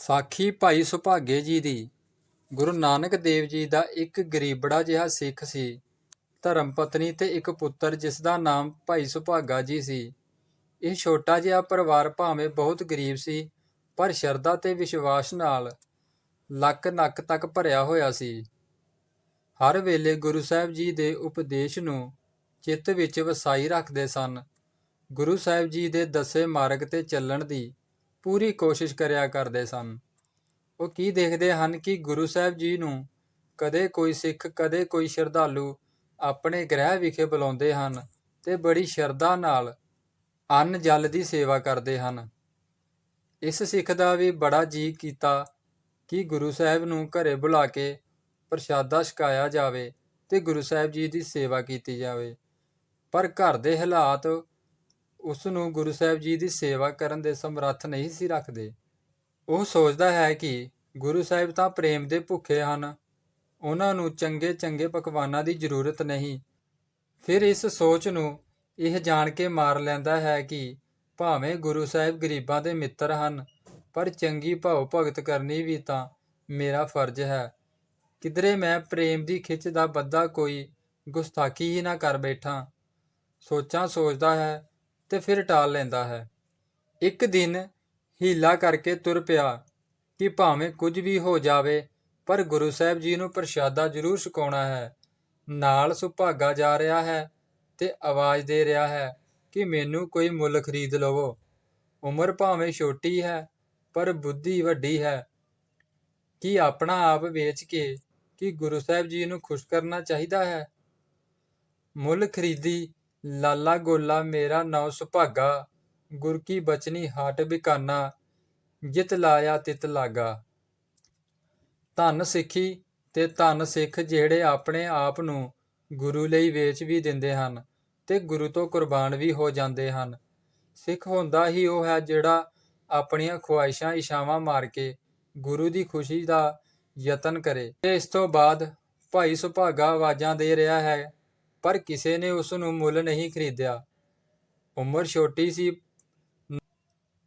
ਸਾਖੀ ਭਾਈ ਸੁਭਾਗੇ ਜੀ ਦੀ। ਗੁਰੂ ਨਾਨਕ ਦੇਵ ਜੀ ਦਾ ਇੱਕ ਗਰੀਬੜਾ ਜਿਹਾ ਸਿੱਖ ਸੀ। ਧਰਮ ਪਤਨੀ ਤੇ ਇੱਕ ਪੁੱਤਰ ਜਿਸ ਦਾ ਨਾਮ ਭਾਈ ਸੁਭਾਗਾ ਜੀ ਸੀ। ਇਹ ਛੋਟਾ ਜਿਹਾ ਪਰਿਵਾਰ ਭਾਵੇਂ ਬਹੁਤ ਗਰੀਬ ਸੀ, ਪਰ ਸ਼ਰਧਾ ਤੇ ਵਿਸ਼ਵਾਸ ਨਾਲ ਲੱਕ ਨੱਕ ਤੱਕ ਭਰਿਆ ਹੋਇਆ ਸੀ। ਹਰ ਵੇਲੇ ਗੁਰੂ ਸਾਹਿਬ ਜੀ ਦੇ ਉਪਦੇਸ਼ ਨੂੰ ਚਿੱਤ ਵਿੱਚ ਵਸਾਈ ਰੱਖਦੇ ਸਨ। ਗੁਰੂ ਸਾਹਿਬ ਜੀ ਦੇ ਦੱਸੇ ਮਾਰਗ ਤੇ ਚੱਲਣ ਦੀ ਪੂਰੀ ਕੋਸ਼ਿਸ਼ ਕਰਿਆ ਕਰਦੇ ਸਨ। ਉਹ ਕੀ ਦੇਖਦੇ ਹਨ ਕਿ ਗੁਰੂ ਸਾਹਿਬ ਜੀ ਨੂੰ ਕਦੇ ਕੋਈ ਸਿੱਖ, ਕਦੇ ਕੋਈ ਸ਼ਰਧਾਲੂ ਆਪਣੇ ਗ੍ਰਹਿ ਵਿਖੇ ਬੁਲਾਉਂਦੇ ਹਨ ਤੇ ਬੜੀ ਸ਼ਰਧਾ ਨਾਲ ਅੰਨ ਜਲ ਦੀ ਸੇਵਾ ਕਰਦੇ ਹਨ। ਇਸ ਸਿੱਖ ਦਾ ਵੀ ਬੜਾ ਜੀ ਕੀਤਾ ਕਿ ਗੁਰੂ ਸਾਹਿਬ ਨੂੰ ਘਰੇ ਬੁਲਾ ਕੇ ਪ੍ਰਸ਼ਾਦਾ ਛਕਾਇਆ ਜਾਵੇ ਤੇ ਗੁਰੂ ਸਾਹਿਬ ਜੀ ਦੀ ਸੇਵਾ ਕੀਤੀ ਜਾਵੇ। ਪਰ ਘਰ ਦੇ ਹਾਲਾਤ ਉਸ ਨੂੰ ਗੁਰੂ ਸਾਹਿਬ ਜੀ ਦੀ ਸੇਵਾ ਕਰਨ ਦੇ ਸਮਰੱਥ ਨਹੀਂ ਸੀ ਰੱਖਦੇ। ਉਹ ਸੋਚਦਾ ਹੈ ਕਿ ਗੁਰੂ ਸਾਹਿਬ ਤਾਂ ਪ੍ਰੇਮ ਦੇ ਭੁੱਖੇ ਹਨ। ਉਹਨਾਂ ਨੂੰ ਚੰਗੇ ਚੰਗੇ ਪਕਵਾਨਾਂ ਦੀ ਜ਼ਰੂਰਤ ਨਹੀਂ। ਫਿਰ ਇਸ ਸੋਚ ਨੂੰ ਇਹ ਜਾਣ ਕੇ ਮਾਰ ਲੈਂਦਾ ਹੈ ਕਿ ਭਾਵੇਂ ਗੁਰੂ ਸਾਹਿਬ ਗਰੀਬਾਂ ਦੇ ਮਿੱਤਰ ਹਨ, ਪਰ ਚੰਗੀ ਭਾਉ ਭਗਤ ਕਰਨੀ ਵੀ ਤਾਂ ਮੇਰਾ ਫਰਜ਼ ਹੈ। ਕਿਧਰੇ ਮੈਂ ਪ੍ਰੇਮ ਦੀ ਖਿੱਚ ਦਾ ਬੱਦਾ ਕੋਈ ਗੁਸਤਾਖੀ ਹੀ ਨਾ ਕਰ ਬੈਠਾਂ। ਸੋਚਾਂ ਸੋਚਦਾ ਹੈ ਤੇ ਫਿਰ ਟਾਲ ਲੈਂਦਾ ਹੈ। ਇੱਕ ਦਿਨ ਹੀਲਾ ਕਰਕੇ ਤੁਰ ਪਿਆ ਕਿ ਭਾਵੇਂ ਕੁਝ ਵੀ ਹੋ ਜਾਵੇ, ਪਰ ਗੁਰੂ ਸਾਹਿਬ ਜੀ ਨੂੰ ਪ੍ਰਸ਼ਾਦਾ ਜ਼ਰੂਰ ਛਕਾਉਣਾ ਹੈ। ਨਾਲ ਸੁਭਾਗਾ ਜਾ ਰਿਹਾ ਹੈ ਤੇ ਆਵਾਜ਼ ਦੇ ਰਿਹਾ ਹੈ ਕਿ ਮੈਨੂੰ ਕੋਈ ਮੁੱਲ ਖਰੀਦ ਲਵੋ। ਉਮਰ ਭਾਵੇਂ ਛੋਟੀ ਹੈ, ਪਰ ਬੁੱਧੀ ਵੱਡੀ ਹੈ। ਕੀ ਆਪਣਾ ਆਪ ਵੇਚ ਕੇ ਕਿ ਗੁਰੂ ਸਾਹਿਬ ਜੀ ਨੂੰ ਖੁਸ਼ ਕਰਨਾ ਚਾਹੀਦਾ ਹੈ? ਮੁੱਲ ਖਰੀਦੀ ਲਾਲਾ ਗੋਲਾ ਮੇਰਾ ਨਾਉ ਸੁਭਾਗਾ, ਗੁਰ ਕੀ ਬਚਨੀ ਹਾਟ ਬਿਕਾਨਾ, ਜਿਤ ਲਾਇਆ ਤਿਤ ਲਾਗਾ। ਧੰਨ ਸਿੱਖੀ ਤੇ ਧੰਨ ਸਿੱਖ ਜਿਹੜੇ ਆਪਣੇ ਆਪ ਨੂੰ ਗੁਰੂ ਲਈ ਵੇਚ ਵੀ ਦਿੰਦੇ ਹਨ ਤੇ ਗੁਰੂ ਤੋਂ ਕੁਰਬਾਨ ਵੀ ਹੋ ਜਾਂਦੇ ਹਨ। ਸਿੱਖ ਹੁੰਦਾ ਹੀ ਉਹ ਹੈ ਜਿਹੜਾ ਆਪਣੀਆਂ ਖੁਆਇਸ਼ਾਂ ਇਸ਼ਾਵਾਂ ਮਾਰ ਕੇ ਗੁਰੂ ਦੀ ਖੁਸ਼ੀ ਦਾ ਯਤਨ ਕਰੇ। ਤੇ ਇਸ ਤੋਂ ਬਾਅਦ ਭਾਈ ਸੁਭਾਗਾ ਆਵਾਜ਼ਾਂ ਦੇ ਰਿਹਾ ਹੈ ਪਰ ਕਿਸੇ ਨੇ ਉਸ ਨੂੰ ਮੁੱਲ ਨਹੀਂ ਖਰੀਦਿਆ। ਉਮਰ ਛੋਟੀ ਸੀ।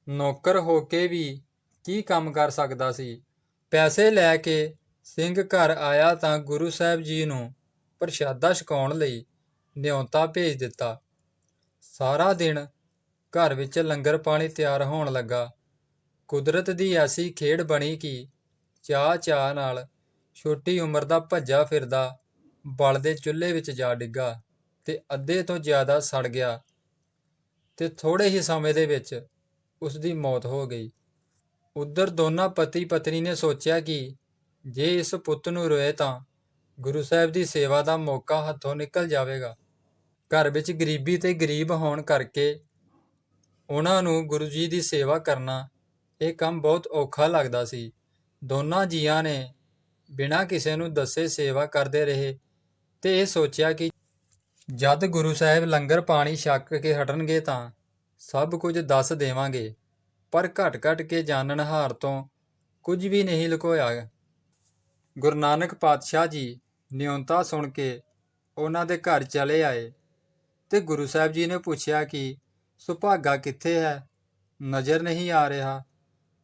ਨੌਕਰ ਹੋ ਕੇ ਵੀ ਕੀ ਕੰਮ ਕਰ ਸਕਦਾ ਸੀ? ਪੈਸੇ ਲੈ ਕੇ ਸਿੰਘ ਘਰ ਆਇਆ ਤਾਂ ਗੁਰੂ ਸਾਹਿਬ ਜੀ ਨੂੰ ਪ੍ਰਸ਼ਾਦਾ ਛਕਾਉਣ ਲਈ ਨਿਉਂਤਾ ਭੇਜ ਦਿੱਤਾ। ਸਾਰਾ ਦਿਨ ਘਰ ਵਿੱਚ ਲੰਗਰ ਪਾਣੀ ਤਿਆਰ ਹੋਣ ਲੱਗਾ। ਕੁਦਰਤ ਦੀ ਐਸੀ ਖੇਡ ਬਣੀ ਕਿ ਚਾਹ ਚਾਹ ਨਾਲ ਛੋਟੀ ਉਮਰ ਦਾ ਭੱਜਾ ਫਿਰਦਾ ਬਲਦੇ ਚੁੱਲ੍ਹੇ ਵਿੱਚ ਜਾ ਡਿੱਗਾ ਤੇ ਅੱਧੇ ਤੋਂ ਜ਼ਿਆਦਾ ਸੜ ਗਿਆ ਤੇ ਥੋੜ੍ਹੇ ਹੀ ਸਮੇਂ ਦੇ ਵਿੱਚ ਉਸ ਦੀ ਮੌਤ ਹੋ ਗਈ। ਉੱਧਰ ਦੋਨਾਂ ਪਤੀ ਪਤਨੀ ਨੇ ਸੋਚਿਆ ਕਿ ਜੇ ਇਸ ਪੁੱਤ ਨੂੰ ਰੋਏ ਤਾਂ ਗੁਰੂ ਸਾਹਿਬ ਦੀ ਸੇਵਾ ਦਾ ਮੌਕਾ ਹੱਥੋਂ ਨਿਕਲ ਜਾਵੇਗਾ। ਘਰ ਵਿੱਚ ਗਰੀਬੀ ਤੇ ਗਰੀਬ ਹੋਣ ਕਰਕੇ ਉਹਨਾਂ ਨੂੰ ਗੁਰੂ ਜੀ ਦੀ ਸੇਵਾ ਕਰਨਾ ਇਹ ਕੰਮ ਬਹੁਤ ਔਖਾ ਲੱਗਦਾ ਸੀ। ਦੋਨਾਂ ਜੀਆਂ ਨੇ ਬਿਨਾਂ ਕਿਸੇ ਨੂੰ ਦੱਸੇ ਸੇਵਾ ਕਰਦੇ ਰਹੇ ਤੇ ਇਹ ਸੋਚਿਆ ਕਿ ਜਦ ਗੁਰੂ ਸਾਹਿਬ ਲੰਗਰ ਪਾਣੀ ਛਕ ਕੇ ਹਟਣਗੇ ਤਾਂ ਸਭ ਕੁਝ ਦੱਸ ਦੇਵਾਂਗੇ, ਪਰ ਘਟ ਘਟ ਕੇ ਜਾਣਨ ਹਾਰ ਤੋਂ ਕੁਝ ਵੀ ਨਹੀਂ ਲੁਕੋਇਆ। ਗੁਰੂ ਨਾਨਕ ਪਾਤਸ਼ਾਹ ਜੀ ਨਿਉਂਤਾ ਸੁਣ ਕੇ ਉਹਨਾਂ ਦੇ ਘਰ ਚਲੇ ਆਏ ਤੇ ਗੁਰੂ ਸਾਹਿਬ ਜੀ ਨੇ ਪੁੱਛਿਆ ਕਿ ਸੁਭਾਗਾ ਕਿੱਥੇ ਹੈ? ਨਜ਼ਰ ਨਹੀਂ ਆ ਰਿਹਾ।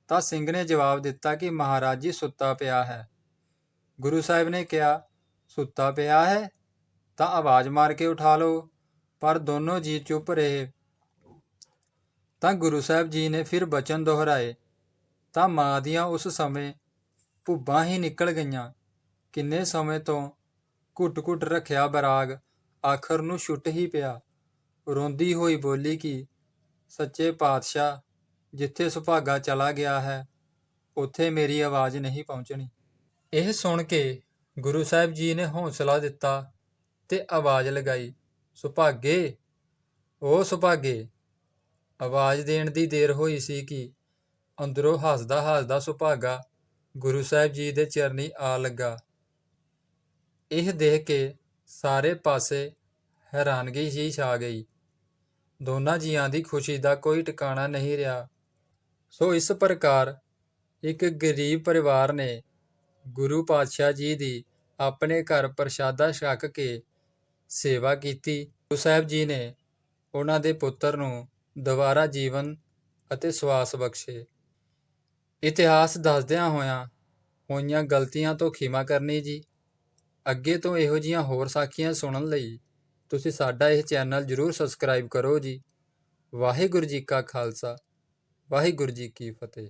ਤਾਂ ਸਿੰਘ ਨੇ ਜਵਾਬ ਦਿੱਤਾ ਕਿ ਮਹਾਰਾਜ ਜੀ ਸੁੱਤਾ ਪਿਆ ਹੈ। ਗੁਰੂ ਸਾਹਿਬ ਨੇ ਕਿਹਾ ਸੁੱਤਾ ਪਿਆ ਹੈ, ਤਾਂ ਆਵਾਜ਼ ਮਾਰ ਕੇ ਉਠਾ ਲਓ, ਪਰ ਦੋਨੋਂ ਜੀ ਚੁੱਪ ਰਹੇ। ਤਾਂ ਗੁਰੂ ਸਾਹਿਬ ਜੀ ਨੇ ਫਿਰ ਬਚਨ ਦੁਹਰਾਏ। ਤਾਂ ਮਾਂ ਦੀਆਂ ਉਸ ਸਮੇਂ ਭੁੱਬਾਂ ਹੀ ਨਿਕਲ ਗਈਆਂ। ਕਿੰਨੇ ਸਮੇਂ ਤੋਂ ਘੁੱਟ-ਘੁੱਟ ਰੱਖਿਆ ਬਰਾਗ ਆਖਰ ਨੂੰ ਛੁੱਟ ਹੀ ਪਿਆ। ਰੋਂਦੀ ਹੋਈ ਬੋਲੀ ਕਿ, ਸੱਚੇ ਪਾਤਸ਼ਾਹ, ਜਿੱਥੇ ਸੁਭਾਗਾ ਚਲਾ ਗਿਆ ਹੈ, ਉੱਥੇ ਮੇਰੀ ਆਵਾਜ਼ ਨਹੀਂ ਪਹੁੰਚਣੀ। ਇਹ ਸੁਣ ਕੇ ਗੁਰੂ ਸਾਹਿਬ ਜੀ ਨੇ ਹੌਸਲਾ ਦਿੱਤਾ ਤੇ ਆਵਾਜ਼ ਲਗਾਈ, ਸੁਭਾਗੇ? ਓ ਸੁਭਾਗੇ। ਆਵਾਜ਼ ਦੇਣ ਦੀ ਦੇਰ ਹੋਈ ਸੀ ਕਿ ਅੰਦਰੋਂ ਹੱਸਦਾ ਹੱਸਦਾ ਸੁਭਾਗਾ ਗੁਰੂ ਸਾਹਿਬ ਜੀ ਦੇ ਚਰਨੀ ਆ ਲੱਗਾ। ਇਹ ਦੇਖ ਕੇ ਸਾਰੇ ਪਾਸੇ ਹੈਰਾਨਗੀ ਹੀ ਛਾ ਗਈ। ਦੋਨਾਂ ਜੀਆਂ ਦੀ ਖੁਸ਼ੀ ਦਾ ਕੋਈ ਟਿਕਾਣਾ ਨਹੀਂ ਰਿਹਾ। ਸੋ ਇਸ ਪ੍ਰਕਾਰ ਇੱਕ ਗਰੀਬ ਪਰਿਵਾਰ ਨੇ ਗੁਰੂ ਪਾਤਸ਼ਾਹ ਜੀ ਦੀ ਆਪਣੇ ਘਰ ਪ੍ਰਸ਼ਾਦਾ ਛਕ ਕੇ ਸੇਵਾ ਕੀਤੀ। ਗੁਰੂ ਸਾਹਿਬ ਜੀ ਨੇ ਉਹਨਾਂ ਦੇ ਪੁੱਤਰ ਨੂੰ ਦੁਬਾਰਾ ਜੀਵਨ ਅਤੇ ਸਵਾਸ ਬਖਸ਼ੇ। ਇਤਿਹਾਸ ਦੱਸਦਿਆਂ ਹੋਇਆਂ ਹੋਈਆਂ ਗਲਤੀਆਂ ਤੋਂ ਖਿਮਾ ਕਰਨੀ ਜੀ। ਅੱਗੇ ਤੋਂ ਇਹੋ ਜੀਆਂ ਹੋਰ ਸਾਖੀਆਂ ਸੁਣਨ ਲਈ ਤੁਸੀਂ ਸਾਡਾ ਇਹ ਚੈਨਲ ਜਰੂਰ ਸਬਸਕ੍ਰਾਈਬ ਕਰੋ ਜੀ। ਵਾਹਿਗੁਰੂ ਜੀ ਕਾ ਖਾਲਸਾ, ਵਾਹਿਗੁਰੂ ਜੀ ਕੀ ਫਤਿਹ।